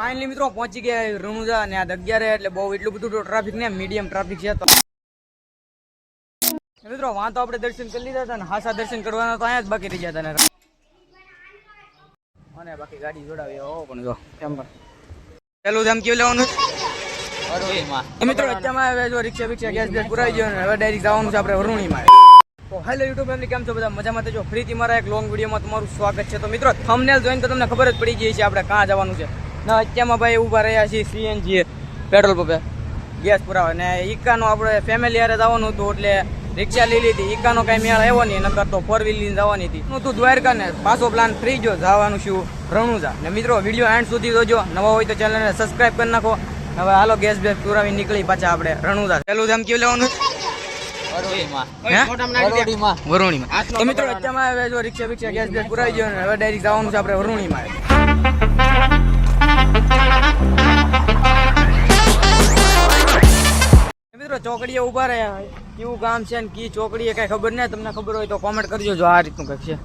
Finally મિત્રો પહોંચી ગયા રણુજા અને આ અગિયારે એટલે બહુ એટલું બધું ટ્રાફિક ને મીડિયમ ટ્રાફિક છે તો. મિત્રો વાં તો આપણે દર્શન કરી લીધા હતા ને હાસા દર્શન કરવાના તો અહીંયા જ બાકી રહી ગયા હતા ને. અને બાકી ગાડી જોડાવી હો પણ જો કેમ પણ. પેલું જેમ કેવું લેવાનું? મિત્રો અત્યારમાં હવે જો રિક્ષા બિક્ષા ગેસ ગેસ પુરાઈ ગયો હવે ડાયરેક્ટ જવાનું છે આપણે વરુણીમાં તો હેલો યુટ્યુબ ફેમિલી કેમ છો બધા? મજામાં જો ફરીથી મારા એક લોંગ વિડીયોમાં તમારું સ્વાગત છે. તો મિત્રો થંબનેલ જોઈને તો તમને ખબર જ પડી ગઈ છે આપણે કાં જવાનું છે. ના અત્યારમાં ભાઈ ઊભા રહ્યા છીએ સીએનજી પેટ્રોલ પંપે. ગેસ પુરાવા. ને ઈકાનો આપણે ફેમિલી હારે જવાનું હતું એટલે રિક્ષા લઈ લીધી. ઈકાનો કાંઈ મેળ આવ્યો નહીં નકર તો ફોર વ્હીલ લઈને જવાની હતી. હું તું દ્વારકા ને પાછો પ્લાન ફ્રી જો જવાનું છું રણુજા. ને મિત્રો વીડિયો એન્ડ સુધી જોજો. નવા હોય તો ચેનલને સબસ્ક્રાઈબ કરી નાખો. હવે હાલો ગેસ બેસ પુરાવી નીકળી પાછા આપણે રણુજા. પેલું જેમ કેવું લેવાનું? વરુણીમાં તો મિત્રો અત્યારમાં હવે જો રિક્ષા બિક્ષા ગેસ બેસ પુરાવી ગયો હવે ડાયરેક્ટ જવાનું છે આપણે વરુણીમાં. ચોકડીએ ઊભા રહ્યા. કેવું ગામ છે ને કી ચોકડીએ કઈ ખબર નહીં, તમને ખબર હોય તો કોમેન્ટ કરજો. જો આ રીતનું કંઈક છે.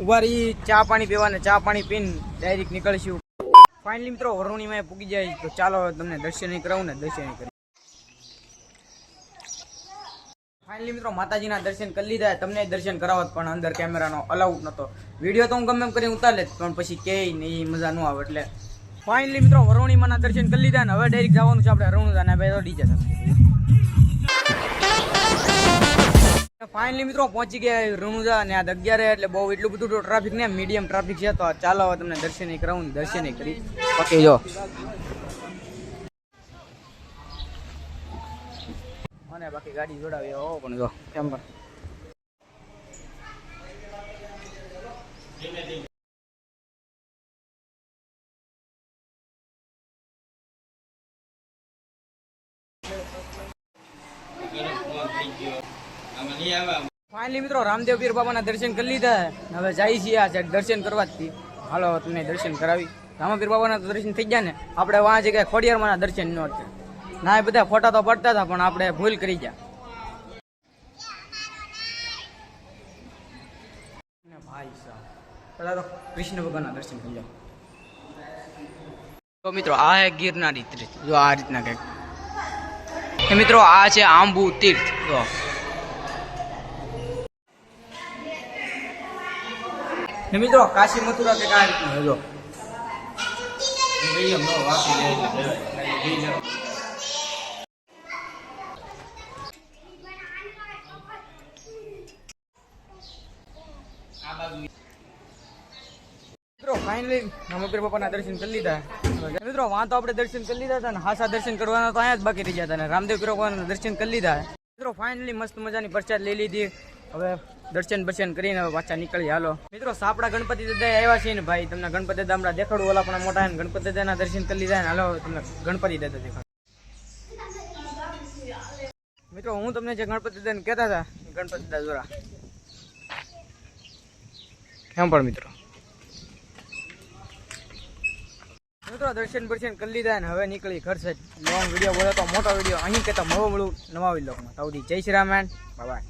ઊભા રહી, ચા પાણી પીવાને, ચા પાણી પીને ડાયરેક્ટ નીકળશું. ફાઇનલી મિત્રો વરુણીમાં પૂગી જાય. તો ચાલો તમને દર્શન કરાવું ને દર્શન કરી ફાઇનલી મિત્રો, માતાજીના દર્શન કરી લીધા. તમને દર્શન કરાવત પણ અંદર કેમેરાનો અલાઉડ નહોતો વીડિયો તો હું ગમે એમ કરીને ઉતાર લેત પણ પછી કે નહીં, મજા ન આવે એટલે. ફાઇનલી મિત્રો વરુણીમાના દર્શન કરી લીધા ને હવે ડાયરેક્ટ જવાનું છે આપણે રણુજા ને, ભાઈ ડીજે ફાઇનલી મિત્રો, પહોંચી ગયા રણુજા અને આ અગિયારે, એટલે બહુ એટલું બધું ટ્રાફિક ને મીડિયમ ટ્રાફિક છે, તો ચાલો હવે તમને દર્શન કરાવું દર્શન કરી. ઓકે જો. અને બાકી ગાડી જોડાવી હો પણ જો, કેમ પણ. ફાઇનલી મિત્રો, રામદેવ પીર બાબાના દર્શન કરી લીધા હવે જાય છીએ આ દર્શન કરવા જ. હાલો, તમને દર્શન કરાવી. રામપીર બાબાના ના દર્શન થઈ ગયા ને. આપણે વાં કે ખોડિયારમાં દર્શન ન થયા. ના એ બધા ફોટા તો પડતા હતા પણ આપણે ભૂલ કરી ગયા. ભાઈ સાહેબ પેલા તો કૃષ્ણ ભગવાનના દર્શન કરી તો મિત્રો આ હે ગિરનારી તીર્થ જો આ રીતના કંઈક. મિત્રો આ છે આંબુ તીર્થ જો. ને મિત્રો કાશી મથુરા કંઈક આ રીતનું છે ફાઇનલી રામપીર બાપાના દર્શન કરી લીધા. મિત્રો, વાં તો આપણે દર્શન કરી લીધા હતા ને હાસા દર્શન કરવાના તો અહીંયા જ બાકી રહી ગયા હતા રામદેવ બાપાના દર્શન કરી લીધા. મિત્રો ફાઇનલી મસ્ત મજાની પ્રસાદ લઈ લીધી. હવે દર્શન બર્શન કરીને હવે પાછા નીકળી હાલો. મિત્રો, સાપડા ગણપતિ દાદા આવ્યા છે ને ભાઈ. તમને ગણપતિ દાદા હમણાં દેખાડું ઓલા પણ મોટા ગણપતિ દાદાના દર્શન કરી લીધા ને હાલો, તમને ગણપતિ દાદા દેખાડું. મિત્રો, હું તમને જે ગણપતિ દાદાને કહેતા હતા ગણપતિ દાદા જોરા એમ પણ મિત્રો. દર્શન બર્શન કરી લીધા અને હવે નીકળી ઘર છે લોંગ વીડિયો બોલો તો મોટો વીડિયો અહીં કહેતા મળો મળું નવા વિડીયોમાં સૌથી જય શ્રી રામાયણ. બાય